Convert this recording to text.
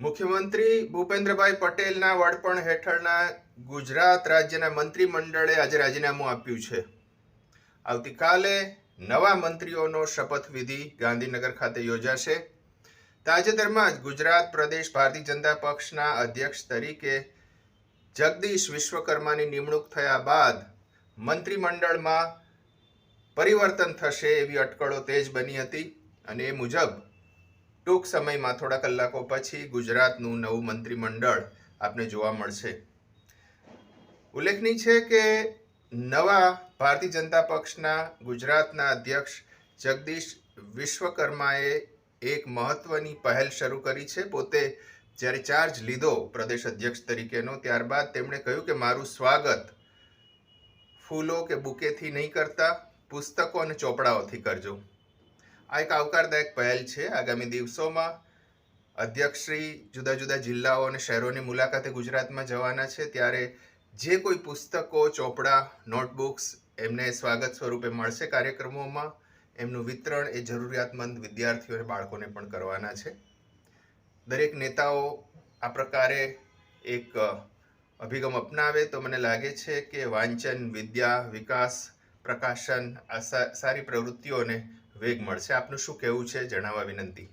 મુખ્યમંત્રી ભૂપેન્દ્રભાઈ પટેલના વડપણ હેઠળના ગુજરાત રાજ્યના મંત્રીમંડળે આજે રાજીનામું આપ્યું છે. આવતીકાલે નવા મંત્રીઓનો શપથવિધિ ગાંધીનગર ખાતે યોજાશે. તાજેતરમાં જ ગુજરાત પ્રદેશ ભારતીય જનતા પક્ષના અધ્યક્ષ તરીકે જગદીશ વિશ્વકર્માની નિમણૂક થયા બાદ મંત્રીમંડળમાં પરિવર્તન થશે એવી અટકળો તેજ બની હતી અને એ મુજબ ટૂંક સમયમાં થોડા કલાકો પછી ગુજરાતનું નવું મંત્રીમંડળ આપને જોવા મળશે. ઉલ્લેખનીય છે કે નવા ભારતીય જનતા પક્ષના ગુજરાતના અધ્યક્ષ જગદીશ વિશ્વકર્માએ એક મહત્વની પહેલ શરૂ કરી છે. પોતે જ્યારે ચાર્જ લીધો પ્રદેશ અધ્યક્ષ તરીકેનો, ત્યારબાદ તેમણે કહ્યું કે મારું સ્વાગત ફૂલો કે બુકેથી નહીં કરતા, પુસ્તકો અને ચોપડાઓથી કરજો. આ એક આવકારદાયક પહેલ છે. આગામી દિવસોમાં અધ્યક્ષશ્રી જુદા જુદા જિલ્લાઓ અને શહેરોની મુલાકાતે ગુજરાતમાં જવાના છે. ત્યારે જે કોઈ પુસ્તકો, ચોપડા, નોટબુક્સ એમને સ્વાગત સ્વરૂપે મળશે કાર્યક્રમોમાં, એમનું વિતરણ એ જરૂરિયાતમંદ વિદ્યાર્થીઓ અને બાળકોને પણ કરવાના છે. દરેક નેતાઓ આ પ્રકારે એક અભિગમ અપનાવે તો મને લાગે છે કે વાંચન, વિદ્યા, વિકાસ, પ્રકાશન આ સારી પ્રવૃત્તિઓને વેગ મળશે. આપનું શું કહેવું છે? જણાવવા વિનંતી.